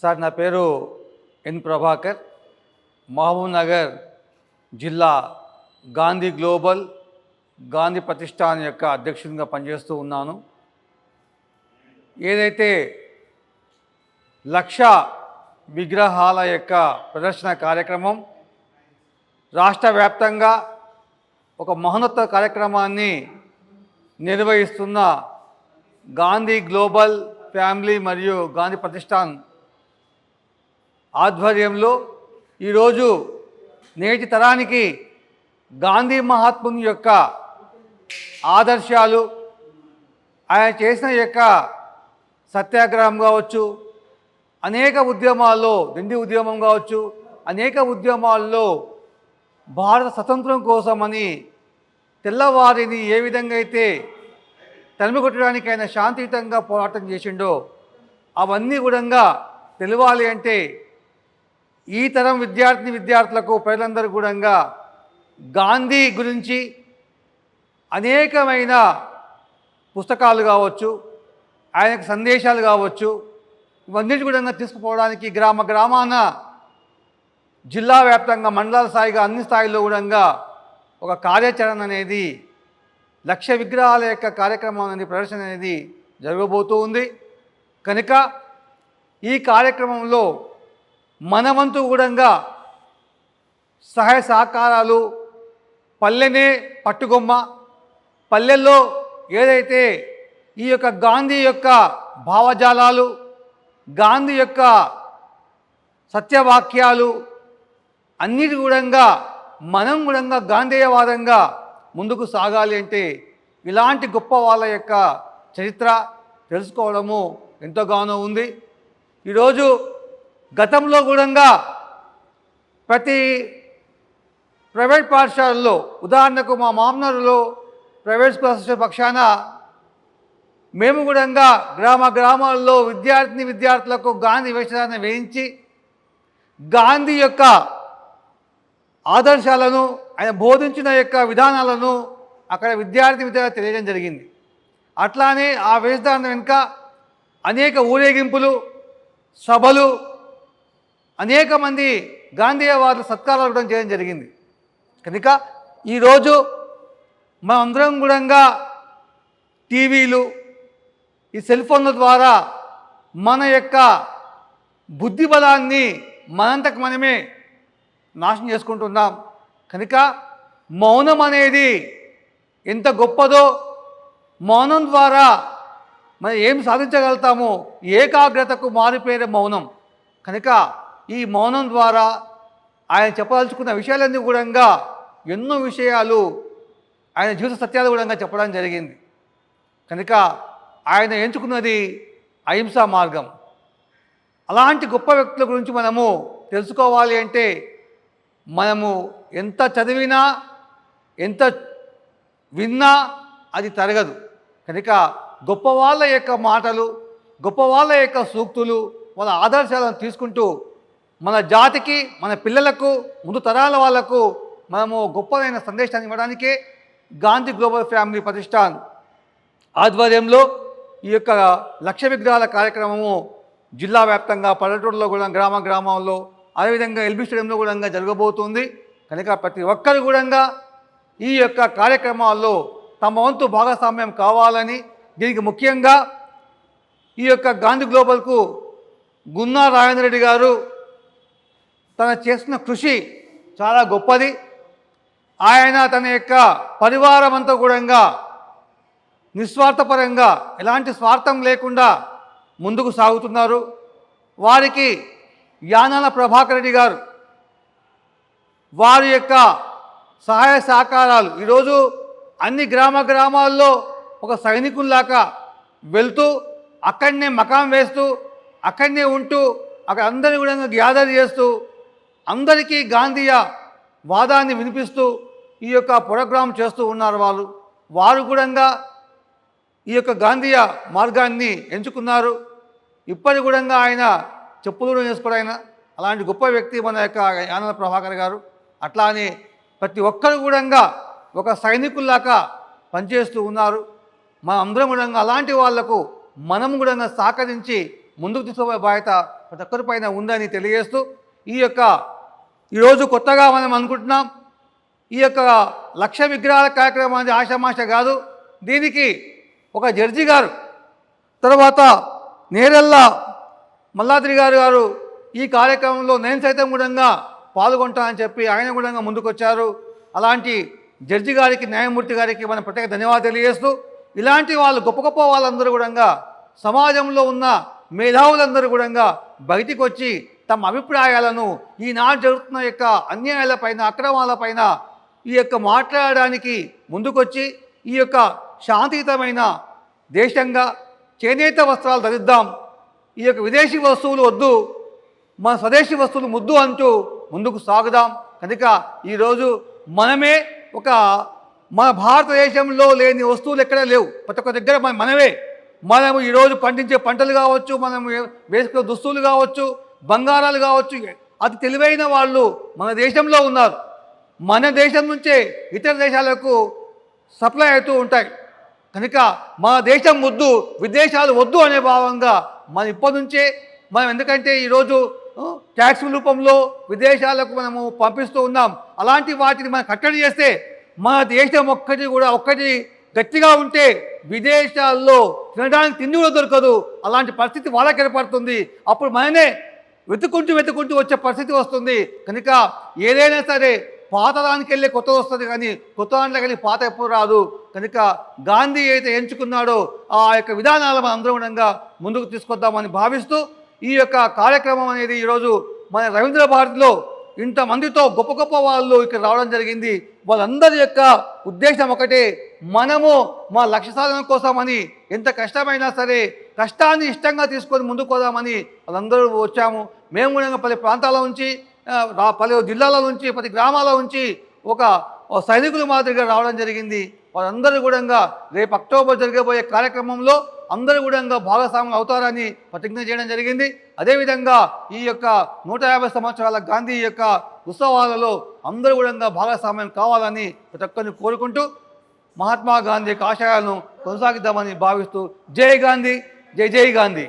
Sir నా పేరు ఎన్ ప్రభాకర్. మహబూబ్ నగర్ జిల్లా గాంధీ గ్లోబల్ గాంధీ ప్రతిష్టాన్ యొక్క అధ్యక్షునిగా పనిచేస్తూ ఉన్నాను. ఏదైతే లక్ష విగ్రహాల యొక్క ప్రదర్శన కార్యక్రమం రాష్ట్ర వ్యాప్తంగా ఒక మహోన్నత కార్యక్రమాన్ని నిర్వహిస్తున్న గాంధీ గ్లోబల్ ఫ్యామిలీ మరియు గాంధీ ప్రతిష్టాన్ ఆధ్వర్యంలో ఈరోజు నేటి తరానికి గాంధీ మహాత్ముని యొక్క ఆదర్శాలు ఆయన చేసిన యొక్క సత్యాగ్రహం కావచ్చు అనేక ఉద్యమాల్లో దిండి ఉద్యమం కావచ్చు అనేక ఉద్యమాల్లో భారత స్వతంత్రం కోసమని తెల్లవారిని ఏ విధంగా అయితే తరిమికొట్టడానికి ఆయన శాంతియుతంగా పోరాటం చేసిండో అవన్నీ కూడా తెలియాలి అంటే ఈ తరం విద్యార్థిని విద్యార్థులకు ప్రజలందరూ కూడా గాంధీ గురించి అనేకమైన పుస్తకాలు కావచ్చు ఆయనకు సందేశాలు కావచ్చు ఇవన్నిటి కూడా తీసుకుపోవడానికి గ్రామ గ్రామాన జిల్లా వ్యాప్తంగా మండలాల స్థాయిగా అన్ని స్థాయిలో కూడా ఒక కార్యాచరణ అనేది లక్ష విగ్రహాల యొక్క కార్యక్రమం అనేది ప్రదర్శన అనేది జరగబోతూ ఉంది. కనుక ఈ కార్యక్రమంలో మనవంతు కూడా సహాయ సహకారాలు పల్లెనే పట్టుగొమ్మ పల్లెల్లో ఏదైతే ఈ యొక్క గాంధీ యొక్క భావజాలాలు గాంధీ యొక్క సత్యవాక్యాలు అన్నిటి కూడా మనం కూడా గాంధేయవాదంగా ముందుకు సాగాలి అంటే ఇలాంటి గొప్ప వాళ్ళ యొక్క చరిత్ర తెలుసుకోవడము ఎంతగానో ఉంది. ఈరోజు గతంలో కూడా ప్రతి ప్రైవేట్ పాఠశాలల్లో ఉదాహరణకు మా మామనరులో ప్రైవేట్ స్కూల్స్ పక్షాన మేము కూడా గ్రామ గ్రామాల్లో విద్యార్థిని విద్యార్థులకు గాంధీ వేషాలను వేయించి గాంధీ యొక్క ఆదర్శాలను ఆయన బోధించిన యొక్క విధానాలను అక్కడ విద్యార్థి విద్యార్థి తెలియడం జరిగింది. అట్లానే ఆ వేషధారణ వెనుక అనేక ఊరేగింపులు సభలు అనేక మంది గాంధీయవాదుల సత్కారాలు కూడా చేయడం జరిగింది. కనుక ఈరోజు మనందరం కూడా టీవీలు ఈ సెల్ ఫోన్ల ద్వారా మన యొక్క బుద్ధి బలాన్ని మనంతకు మనమే నాశనం చేసుకుంటున్నాం. కనుక మౌనం అనేది ఎంత గొప్పదో మౌనం ద్వారా మనం ఏం సాధించగలుగుతామో ఏకాగ్రతకు మారిపోయే మౌనం. కనుక ఈ మౌనం ద్వారా ఆయన చెప్పదలుచుకున్న విషయాలన్నీ కూడా ఎన్నో విషయాలు ఆయన జీవిత సత్యాలు కూడా చెప్పడం జరిగింది. కనుక ఆయన ఎంచుకున్నది అహింసా మార్గం. అలాంటి గొప్ప వ్యక్తుల గురించి మనము తెలుసుకోవాలి అంటే మనము ఎంత చదివినా ఎంత విన్నా అది తరగదు. కనుక గొప్ప వాళ్ళ యొక్క మాటలు గొప్ప వాళ్ళ యొక్క సూక్తులు వాళ్ళ ఆదర్శాలను తీసుకుంటూ మన జాతికి మన పిల్లలకు ముందు తరాల వాళ్ళకు మనము గొప్పదైన సందేశాన్ని ఇవ్వడానికే గాంధీ గ్లోబల్ ఫ్యామిలీ ప్రతిష్టాన్ ఆధ్వర్యంలో ఈ యొక్క లక్ష విగ్రహాల కార్యక్రమము జిల్లా వ్యాప్తంగా పల్లెటూరులో కూడా గ్రామ గ్రామంలో అదేవిధంగా ఎల్బీ స్టేడియంలో కూడా జరగబోతుంది. కనుక ప్రతి ఒక్కరు కూడా ఈ యొక్క కార్యక్రమాల్లో తమ వంతు భాగస్వామ్యం కావాలని దీనికి ముఖ్యంగా ఈ యొక్క గాంధీ గ్లోబల్కు గున్నా రాజేంద్ర రెడ్డి గారు తన చేసిన కృషి చాలా గొప్పది. ఆయన తన యొక్క పరివారం అంతా కూడా నిస్వార్థపరంగా ఎలాంటి స్వార్థం లేకుండా ముందుకు సాగుతున్నారు. వారికి యానాల ప్రభాకర్ రెడ్డి గారు వారి యొక్క సహాయ సహకారాలు ఈరోజు అన్ని గ్రామ గ్రామాల్లో ఒక సైనికుల్లాగా వెళ్తూ అక్కడనే మకాం వేస్తూ అక్కడనే ఉంటూ అక్కడ అందరినీ కూడా గ్యాదర్ చేస్తూ అందరికీ గాంధీయ వాదాన్ని వినిపిస్తూ ఈ యొక్క ప్రోగ్రాం చేస్తూ ఉన్నారు వాళ్ళు. వారు కూడా ఈ యొక్క గాంధీయ మార్గాన్ని ఎంచుకున్నారు. ఇప్పటి కూడా ఆయన చెప్పులు కూడా ఆయన అలాంటి గొప్ప వ్యక్తి మన యొక్క యానంద ప్రభాకర్ గారు. అట్లా అని ప్రతి ఒక్కరు కూడా ఒక సైనికుల్లాగా పనిచేస్తూ ఉన్నారు. మన అందరం కూడా అలాంటి వాళ్ళకు మనం కూడా సహకరించి ముందుకు తీసుకుపోయే బాధ్యత ప్రతి ఒక్కరిపైన ఉందని తెలియజేస్తూ ఈ యొక్క ఈరోజు కొత్తగా మనం అనుకుంటున్నాం ఈ యొక్క లక్ష విగ్రహాల కార్యక్రమం అనేది ఆషామాష కాదు. దీనికి ఒక జడ్జి గారు తర్వాత నేరెల్లా మల్లాద్రి గారు గారు ఈ కార్యక్రమంలో నేను సైతం కూడా పాల్గొంటానని చెప్పి ఆయన కూడా ముందుకొచ్చారు. అలాంటి జడ్జి గారికి న్యాయమూర్తి గారికి మనం ప్రత్యేక ధన్యవాదాలు తెలియజేస్తూ ఇలాంటి వాళ్ళు గొప్ప గొప్ప వాళ్ళందరూ కూడా సమాజంలో ఉన్న మేధావులందరూ కూడా బయటికి వచ్చి తమ అభిప్రాయాలను ఈనాడు జరుగుతున్న యొక్క అన్యాయాలపైన అక్రమాలపైన ఈ యొక్క మాట్లాడడానికి ముందుకొచ్చి ఈ యొక్క శాంతియుతమైన దేశంగా చేనేత వస్త్రాలు ధరిద్దాం ఈ యొక్క విదేశీ వస్తువులు వద్దు మన స్వదేశీ వస్తువులు ముద్దు అంటూ ముందుకు సాగుదాం. కనుక ఈరోజు మనమే ఒక మన భారతదేశంలో లేని వస్తువులు ఎక్కడ లేవు. ప్రతి ఒక్క దగ్గర మనమే. మనము ఈరోజు పండించే పంటలు కావచ్చు మనం వేసుకునే దుస్తులు కావచ్చు బంగారాలు కావచ్చు అతి తెలివైన వాళ్ళు మన దేశంలో ఉన్నారు. మన దేశం నుంచే ఇతర దేశాలకు సప్లై అవుతూ ఉంటాయి. కనుక మన దేశం వద్దు విదేశాలు వద్దు అనే భావంగా మనం ఇప్పటి నుంచే మనం ఎందుకంటే ఈరోజు ట్యాక్స్ రూపంలో విదేశాలకు మనము పంపిస్తూ ఉన్నాం. అలాంటి వాటిని మనం కట్టడి చేస్తే మన దేశం ఒక్కటి కూడా ఒక్కటి గట్టిగా ఉంటే విదేశాల్లో తినడానికి తిండి కూడా దొరకదు. అలాంటి పరిస్థితి వాళ్ళకి ఏర్పడుతుంది. అప్పుడు మననే వెతుకుంటూ వెతుకుంటూ వచ్చే పరిస్థితి వస్తుంది. కనుక ఏదైనా సరే పాత దానికి వెళ్ళి కొత్త వస్తుంది కానీ కొత్త దాంట్లో కానీ పాత ఎప్పుడు రాదు. కనుక గాంధీ అయితే ఎంచుకున్నాడో ఆ యొక్క విధానాలు మనం అందరం ముందుకు తీసుకొద్దామని భావిస్తూ ఈ యొక్క కార్యక్రమం అనేది ఈరోజు మన రవీంద్ర భారతిలో ఇంతమందితో గొప్ప గొప్ప వాళ్ళు ఇక్కడ రావడం జరిగింది. వాళ్ళందరి యొక్క ఉద్దేశం ఒకటే మనము మా లక్ష్య సాధన కోసమని ఎంత కష్టమైనా సరే కష్టాన్ని ఇష్టంగా తీసుకొని ముందుకు పోదామని వాళ్ళందరూ వచ్చాము. మేము కూడా పలు ప్రాంతాల నుంచి పలు జిల్లాల నుంచి ప్రతి గ్రామాల నుంచి ఒక సైనికుల మాదిరిగా రావడం జరిగింది. వాళ్ళందరూ కూడా రేపు అక్టోబర్ జరగబోయే కార్యక్రమంలో అందరూ కూడా భాగస్వాములు అవుతారని ప్రతిజ్ఞ చేయడం జరిగింది. అదేవిధంగా ఈ యొక్క నూట యాభై సంవత్సరాల గాంధీ యొక్క ఉత్సవాలలో అందరూ కూడా భాగస్వామ్యం కావాలని ప్రతి ఒక్కరిని కోరుకుంటూ మహాత్మా గాంధీ ఆశయాలను కొనసాగిద్దామని భావిస్తూ జై గాంధీ జై జై గాంధీ.